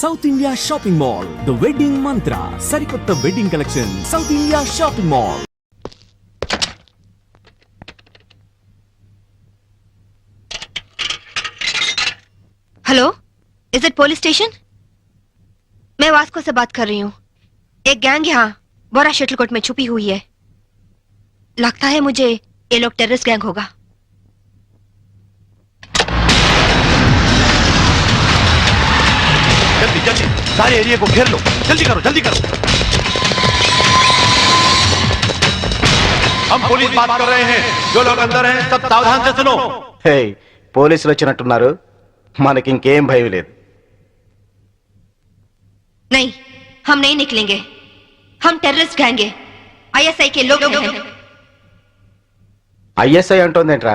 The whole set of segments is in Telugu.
South India Shopping Mall. The Wedding Mantra. Sariputta Wedding Collection. South India Shopping Mall. Hello is it police station मैं वास्को से बात कर रही हूँ एक गैंग यहाँ बोरा शटलकोट में छुपी हुई है लगता है मुझे ये लोग टेररिस्ट गैंग होगा जल्दी जल्दी सारे एरिया को घेर लो जल्दी करो जल्दी करो हम पुलिस बात कर रहे हैं जो लोग अंदर हैं सब सावधान से सुनो హే పోలీసులు వచ్చినట్టున్నారు మనకి ఇంకేం భయం లేదు नहीं हम नहीं निकलेंगे हम टेररिस्ट गैंग है आईएसआई के लोग हैं ఐఎస్ఐ అంటోందేంట్రా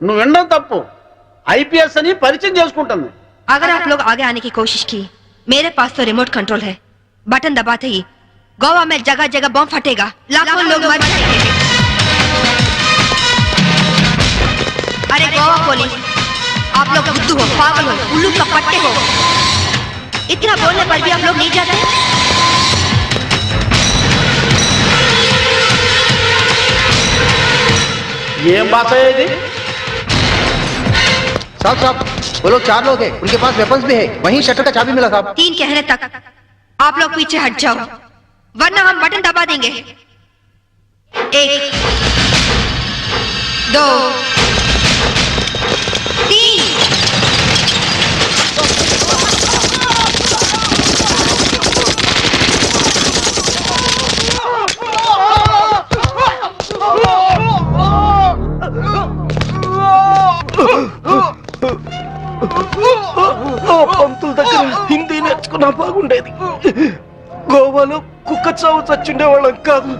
నువ్వు వినడం తప్పు ఐపీఎస్ అని పరిచయం చేసుకుంటుంది अगर आप लोग आगे आने की कोशिश की मेरे पास तो रिमोट कंट्रोल है। बटन दबाते ही गोवा में जगह जगह बम फटेगा। लाखों लोग मर जाएँगे। अरे गोवा पुलिस आप लोग बुद्धू हो पागल हो उल्लू का पट्टे हो। इतना बोलने पर भी आप लोग नहीं जाते? ये बात है जी। साहब साहब, वो लोग चार लोग हैं, उनके पास वेपन्स भी है, वहीं शटर का चाबी मिला साहब। तीन कहने तक, आप लोग पीछे हट जाओ, वरना हम बटन दबा देंगे। एक, दो చావు చచ్చుండే వాళ్ళం కాదు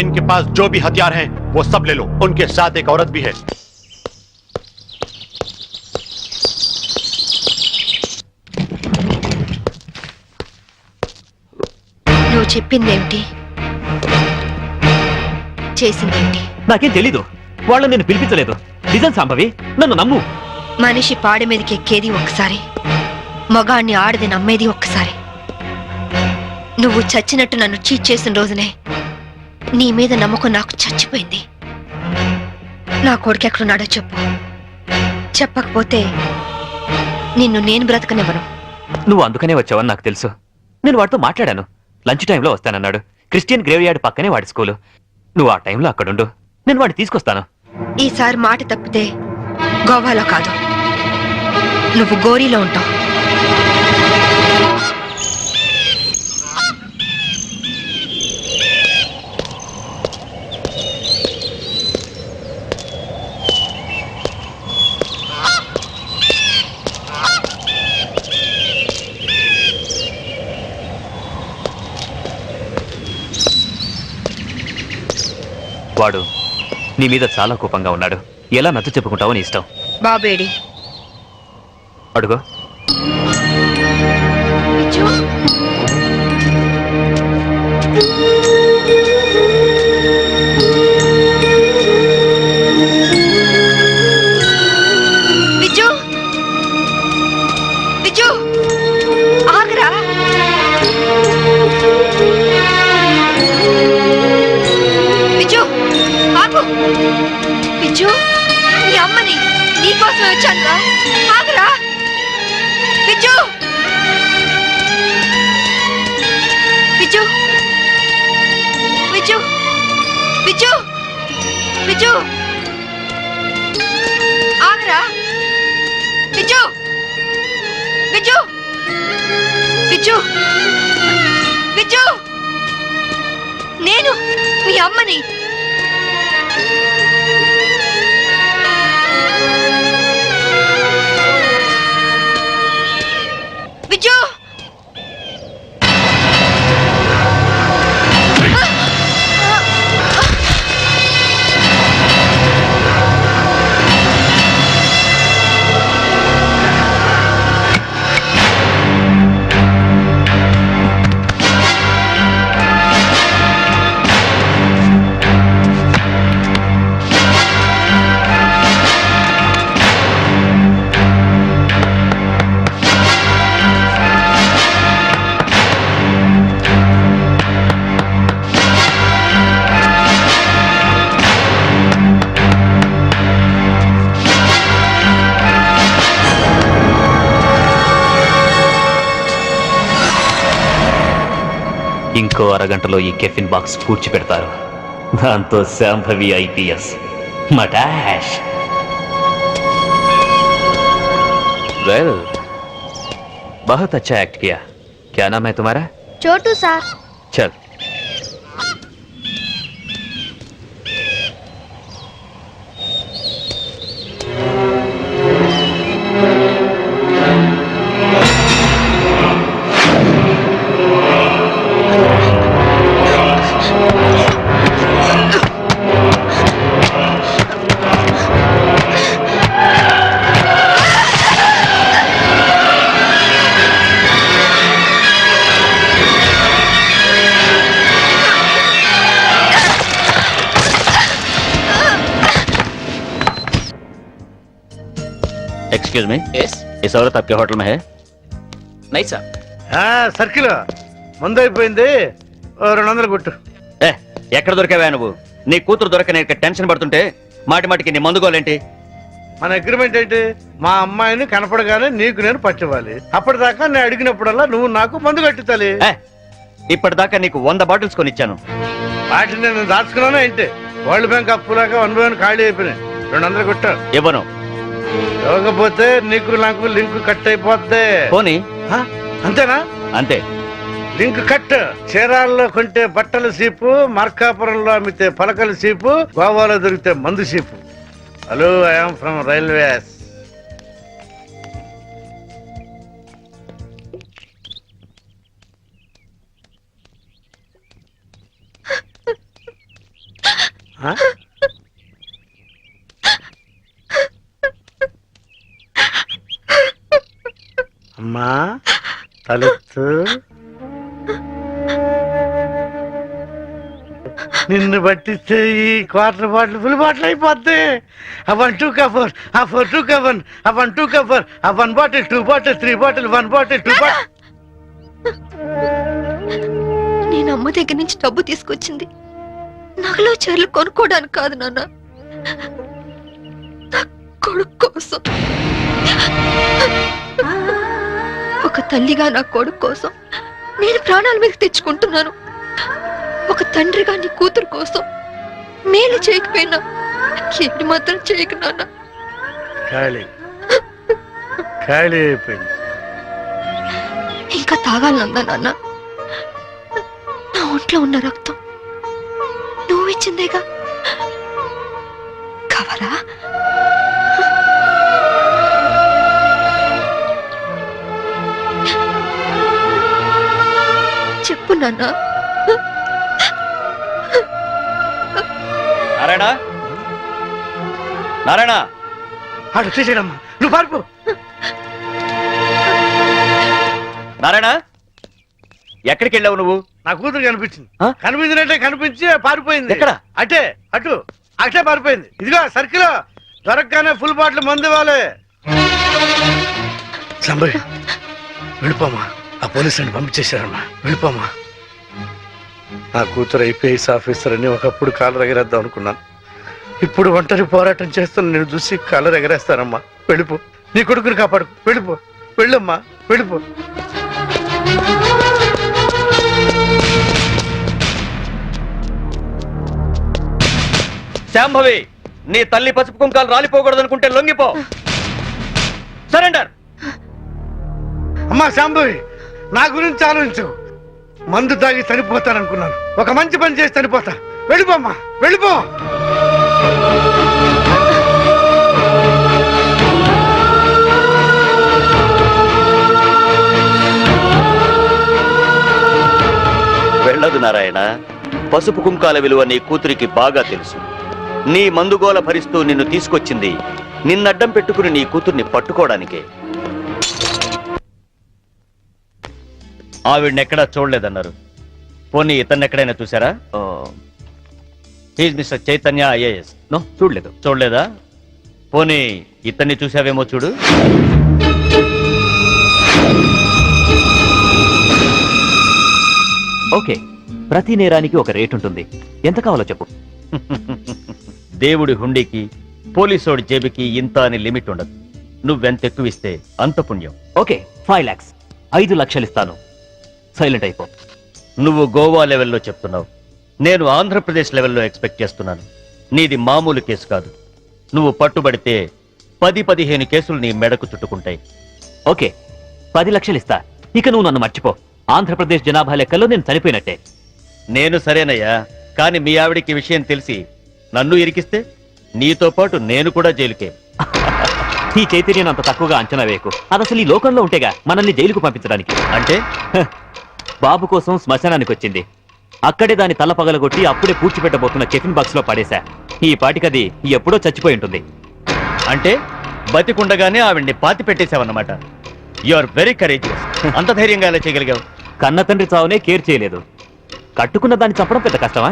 इनके पास जो भी हथियार हैं वो सब ले लो उनके साथ एक औरत भी है నువ్వు చెప్పిందేమిటి చేసిందేమిటి నాకేం తెలీదు వాళ్ళని నేను పిలిపించలేదు నిజం సాంబవి నన్ను నమ్ము మనిషి పాడి మీదకి ఎక్కేది ఒక్కసారి మగాణ్ణి ఆడది నమ్మేది ఒక్కసారి నువ్వు చచ్చినట్టు నన్ను చీట్ చేసిన రోజునే నీ మీద నమ్మకం నాకు చచ్చిపోయింది. నా కొడుకు ఎక్కడున్నాడో చెప్పు. చెప్పకపోతే నిన్ను నేను బ్రతకనివ్వను. నువ్వు అందుకనే వచ్చావని నాకు తెలుసు. నేను వాడితో మాట్లాడాను. లంచ్ టైంలో వస్తానన్నాడు. క్రిస్టియన్ గ్రేవ్ యార్డ్ పక్కనే వాడి స్కూలు. నువ్వు ఆ టైంలో అక్కడుండు. నేను వాడిని తీసుకొస్తాను. ఈసారి మాట తప్పితే గోవాలో కాదు. నువ్వు గోరీలో ఉంటావు. వాడు నీ మీద చాలా కోపంగా ఉన్నాడు. ఎలా నచ్చ చెప్పుకుంటావో నీ ఇష్టం. బాబేడి. అడుగు. విజు! విజు! నేను మీ అమ్మని ఇంకో అరగంటలో ఈ కెఫిన్ బాక్స్ పూడ్చిపెడతారు దాంతో శాంభవి ఐపీఎస్ మటాష్ वेल बहुत अच्छा एक्ट किया क्या नाम है तुम्हारा చోటు సార్ चल एक्सक्यूज मी यस इस औरत आपके होटल में है नहीं सर సర్కిల్ మందు అయిపోయింది ఓ రెండు వందలు కొట్టు ఏ ఎక్కడ దొరికావా నువ్వు నీ కూతురు దొరక నేను ఇక్కడ టెన్షన్ పడుతుంటే మాటి మాటికి నీ మందుగోలేంటి మన అగ్రిమెంట్ ఏంటి మా అమ్మాయిని కనపడగానే నీకు నేను పట్టివ్వాలి అప్పటిదాకా నేను అడిగినప్పుడల్లా నువ్వు నాకు మందు కట్టించాలి ఏ ఇప్పటిదాకా నీకు వంద బాటిల్స్ కొనిచ్చాను వాటిని నేను దాచుకున్నాను ఏంటి వరల్డ్ బ్యాంక్ అప్పులాగా వన్ బై వన్ ఖాళీ అయిపోయినాయి రెండు వందలు కొట్టాను ఇవ్వను ఇవ్వకపోతే నీకు నాకు లింక్ కట్ అయిపోద్ది పోనీ. హ? అంతేనా? అంతే. Link cut. చీరాల్లో కొంటే బట్టల సీపు మార్కాపురంలో అమ్మితే పలకల సీపు గోవాలో దొరికితే మందు సీపు. హలో ఐఎమ్ ఫ్రమ్ రైల్వేస్ పట్టిస్తే ఈ క్వార్టర్ బాటిల్ ఫుల్ బాటిల్ అయిపోద్ది. ఆ వన్ టూ కఫర్ ఆ ఫోర్ టూ కఫర్ ఆ వన్ టూ కఫర్ ఆ one bottle two bottle three bottle one bottle two bottle నేను అమ్మ దగ్గర నుంచి డబ్బు తీసుకొచ్చింది. నగలో చీరలు కొనుక్కోవడానికి కాదు నాన్న. నా కొడుకు కోసం. ఒక తల్లిగా నా కొడుకు కోసం నేను ప్రాణాల మీద తెచ్చుకుంటున్నాను. ఒక తండ్రిగా నీ కూతురు కోసం మేలు చేయకపోయినా ఏడు మాత్రం చేయకు నాన్న. ఖాళీ. ఖాళీ అయిపోయింది. ఇంకా తాగాలనుందా నాన్న. నా ఒంట్లో ఉన్న రక్తం నువ్వు ఇచ్చిందేగా? కావాలా చెప్పు నాన్న. నారాయణ? నారాయణ? ఆడు నువ్వు పారిపో. నారాయణ? ఎక్కడికి వెళ్ళావు నువ్వు? నా కూతురు కనిపించింది. ఆ? కనిపించినట్టే కనిపించి పారిపోయింది. ఎక్కడ? అటే అటు. అటే పారిపోయింది. ఇదిగో సర్కిల్. దొరకగానే ఫుల్ బాటిల్ మందు ఇవ్వాలి. సంబరి వెళ్ళిపోమా. ఆ పోలీసుని పంపించేశారమ్మా. వెళ్ళిపోమా. నా కూతురు ఐపీఎస్ ఆఫీసర్ అని ఒకప్పుడు కాలర్ ఎగరేద్దాం అనుకున్నాను. ఇప్పుడు ఒంటరి పోరాటం చేస్తున్న నేను చూసి కాలర్ ఎగరేస్తానమ్మా. వెళ్ళిపో. నీ కొడుకుని కాపాడు వెళ్ళిపో. వెళ్ళమ్మా. వెళ్ళిపో. శాంభవి నీ తల్లి పసుపు కుంకాలు రాలిపోకూడదు అనుకుంటే లొంగిపో. సరెండర్. అమ్మా శాంభవి నా గురించి ఆలోచించు. మందు తాగి చనిపోతాననుకున్నాను. ఒక మంచి పని చేసి చనిపోతా. వెళ్ళిపోమ్మా వెళ్ళిపో. వెళ్ళదు నారాయణ. పసుపు కుంకాల విలువ నీ కూతురికి బాగా తెలుసు. నీ మందుగోల భరిస్తూ నిన్ను తీసుకొచ్చింది నిన్నడ్డం పెట్టుకుని నీ కూతుర్ని పట్టుకోవడానికే. ఆవిడెక్కడా చూడలేదన్నారు. పోనీ ఇతన్నెక్కడైనా చూసారా he's mister Chaitanya IAS. No చూడలేదు. చూడలేదా? పోనీ ఇతన్ని చూసావేమో చూడు. ఓకే ప్రతి నేరానికి ఒక రేట్ ఉంటుంది. ఎంత కావాలో చెప్పు. దేవుడి హుండీకి పోలీసోడి జేబుకి ఇంత అని లిమిట్ ఉండదు. నువ్వెంత ఎక్కువ ఇస్తే అంత పుణ్యం. Okay five lakhs. ఐదు లక్షలు ఇస్తాను. సైలెంట్ అయిపో. నువ్వు గోవా లెవెల్లో చెప్తున్నావు. నేను ఆంధ్రప్రదేశ్ లెవెల్లో ఎక్స్పెక్ట్ చేస్తున్నాను. నీది మామూలు కేసు కాదు. నువ్వు పట్టుబడితే పది పదిహేను కేసులు నీ మెడకు చుట్టుకుంటాయి. ఓకే పది లక్షలు ఇస్తా. ఇక నువ్వు నన్ను మర్చిపో. ఆంధ్రప్రదేశ్ జనాభా లెక్కల్లో నేను చనిపోయినట్టే. నేను సరేనయ్యా కానీ మీ ఆవిడికి విషయం తెలిసి నన్ను ఇరికిస్తే నీతో పాటు నేను కూడా జైలుకే. ఈ చైతన్యం అంత తక్కువగా అంచనా వేయకు. అది అసలు ఈ లోకంలో ఉంటేగా మనల్ని జైలుకు పంపించడానికి. అంటే? బాబు కోసం శ్మశానానికి వచ్చింది. అక్కడే దాని తల పగలగొట్టి అప్పుడే పూడ్చిపెట్టబోతున్న టిఫిన్ బాక్స్లో పడేశా. ఈ పాటికది ఎప్పుడో చచ్చిపోయి ఉంటుంది. అంటే బతికుండగానే ఆవిడ్ని పాతి పెట్టేశావన్నమాట. యు ఆర్ వెరీ కరేజియస్ అంత ధైర్యంగా ఎలా చేయగలిగావు? కన్న తండ్రి చావునే కేర్ చేయలేదు. కట్టుకున్న దాన్ని చంపడం పెద్ద కష్టమా?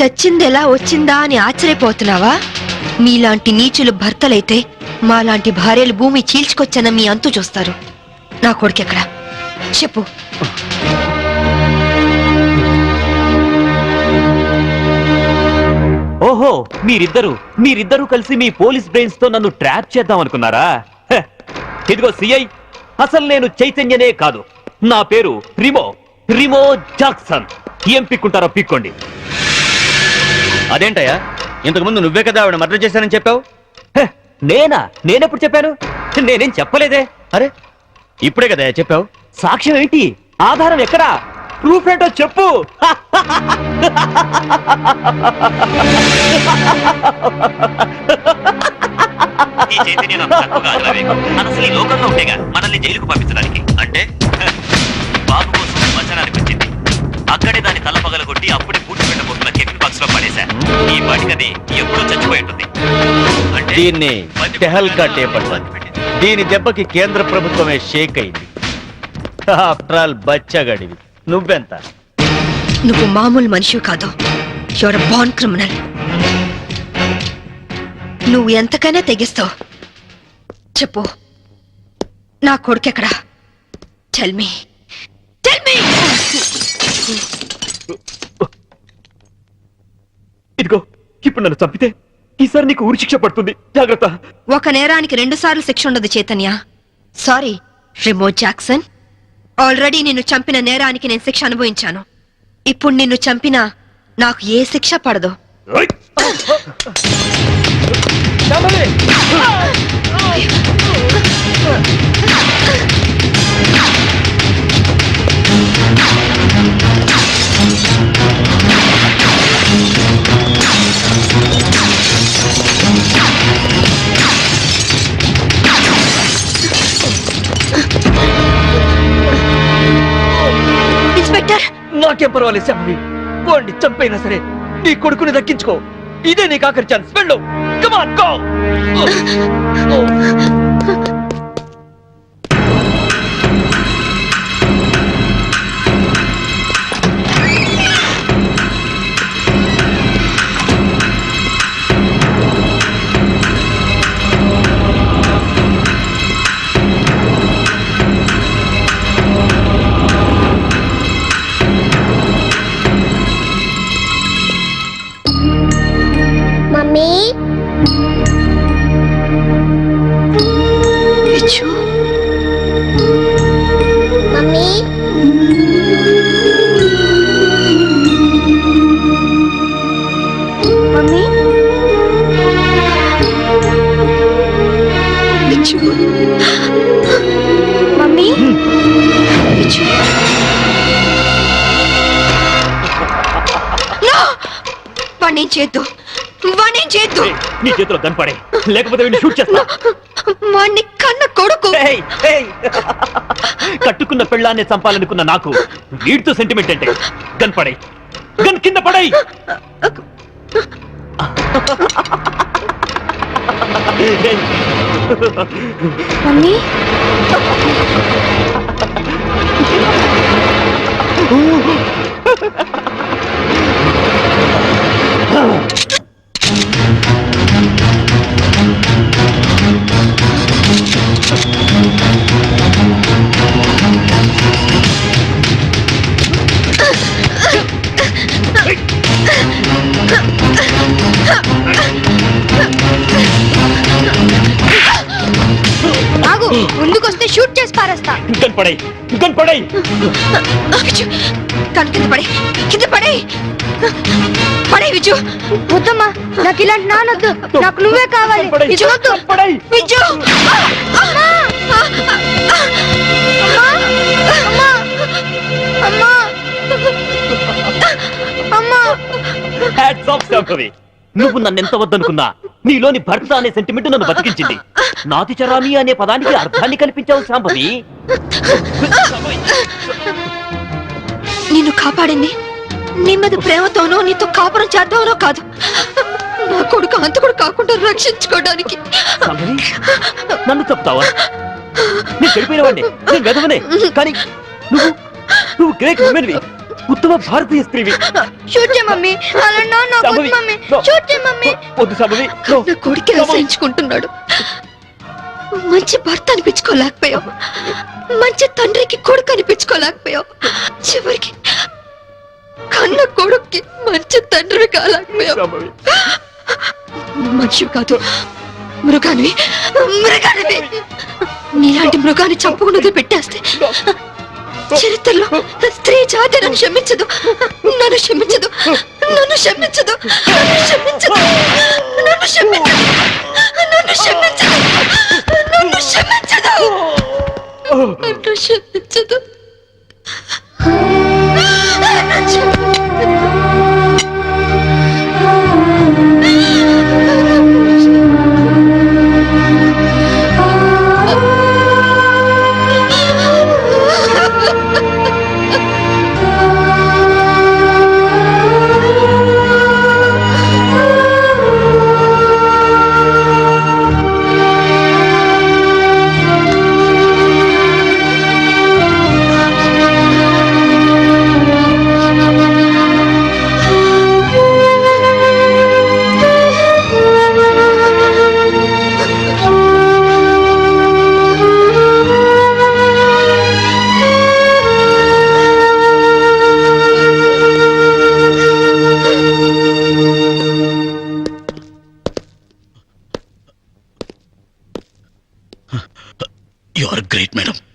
చచ్చింది ఎలా వచ్చిందా అని ఆశ్చర్యపోతున్నావా? మీలాంటి నీచులు భర్తలైతే మాలాంటి భార్యలు భూమి చీల్చుకొచ్చన మీ అంతు చూస్తారు. నా కొడుకెక్కడ చెప్పు. ఓహో మీరిద్దరు మీరిద్దరూ కలిసి మీ పోలీస్ బ్రెయిన్స్తో నన్ను ట్రాప్ చేద్దాం అనుకున్నారా ఇదిగో సిఐ అసలు నేను చైతన్యనే కాదు. నా పేరు రిమో రిమో జాక్సన్. ఏం పిక్కుంటారో పిక్కోండి. అదేంటయ్యా? ఇంతకు ముందు నువ్వే కదా ఆవిడ మర్డర్ చేశానని చెప్పావు? నేనా? నేనెప్పుడు చెప్పాను? నేనేం చెప్పలేదే. అరే ఇప్పుడే కదా చెప్పావు. సాక్ష్యం ఏంటి? ఆధారం ఎక్కడా? ప్రూఫ్ ఏంటో చెప్పు. ఈ చైతన్యం తక్కువగా అసలు ఈ లోకంలో మనల్ని జైలుకు పంపించడానికి. అంటే బాబు కోసం శ్మశానానికి వచ్చింది అక్కడే దాని తల లో పడేశా. ఈ పాటికది ఎప్పుడో చచ్చిపోయి ఉంటుంది. అంటే దీన్ని టెహల్కా టేప్ అంటారు దీని దెబ్బకి కేంద్ర ప్రభుత్వమే షేక్ అయింది. ఆఫ్టర్ ఆల్ బచ్చగడివి. నువ్వెంత? నువ్వు మామూలు మనిషివి కాదు. యువర్ బాన్ క్రిమినల్ నువ్వు ఎంతకైనా తెగిస్తావు. చెప్పు. నా కొడుకెక్కడా? టెల్ మీ టెల్ మీ ఇదిగో ఇప్పుడు నన్ను చంపితే ఈసారి నీకు ఉరి శిక్ష పడుతుంది. జాగ్రత్త. ఒక నేరానికి రెండు సార్లు శిక్ష ఉండదు Chaitanya. Sorry Remo Jackson. Already నిన్ను చంపిన నేరానికి నేను శిక్ష అనుభవించాను. ఇప్పుడు నిన్ను చంపినా నాకు ఏ శిక్ష పడదు. నాకేం పర్వాలేదు శాంభవి పోండి చంపైనా సరే నీ కొడుకుని దక్కించుకో. ఇదే నీకు ఆఖరి ఛాన్స్ వెళ్ళు. కమాన్ గో ఇచ్చు మమ్మీ? No! వాణ్ణేం చేద్దు వాణ్ణేం చేద్దు నీ చేతిలో గన్ పడే. లేకపోతే వీడిని షూట్ చేస్తా. వాణ్ణి కన్న కొడుకు. కట్టుకున్న పెళ్ళాన్ని చంపాలనుకున్న నాకు వీడితో సెంటిమెంట్ అంటే గన్ పడే గన్ కింద పడై మమ్మీ? పడై కను కింద పడే కింద పడే. పడే విజు. వద్దమ్మా నాకు ఇలాంటి నానొద్దు నాకు నువ్వే కావాలి. విజు వద్దు. నువ్వు నన్ను ఎంత వద్దనుకున్నా? నీలోని భర్త అనే సెంటిమెంట్ నన్ను బతికించింది. నాతి చరామి అనే పదానికి అర్థాన్ని కల్పించావు శాంభవి నిన్ను కాపాడింది నీ మీద ప్రేమతోనో నీతో కాపురం చేద్దామనో కాదు. నా కొడుకు అంతకుడు కాకుండా రక్షించుకోవడానికి. శాంభవి నన్ను చెప్తావా? నేను చెడిపోయిన వాడిని. నేను వెదవనే. కానీ నువ్వు నువ్వు గ్రేట్ ఉమెన్వి ఉత్తమ భారతీయ స్త్రీవి. Shoot mummy. అలా నా మమ్మీ. షూట్ వద్దు. నా. కొడుకే అసహించుకుంటున్నాడు. మంచి భర్త అనిపించుకోలేకపోయావు. మంచి తండ్రికి కొడుకు అనిపించుకోలేకపోయావు. చివరికి కన్న కొడుక్కి మంచి తండ్రి కాలేకపోయావు. మనిషి కాదు మృగానివి. మృగానివి. నీలాంటి మృగాన్ని చంపకుండా పెట్టేస్తే చరిత్రలో స్త్రీ జాతి నన్ను క్షమించదు. నన్ను క్షమించదు. నన్ను క్షమించదు. నన్ను క్షమించదు. నన్ను క్షమించదు. నన్ను క్షమించదు. నన్ను క్షమించదు. నన్ను క్షమించదు. నన్ను క్షమించదు. A great, madam.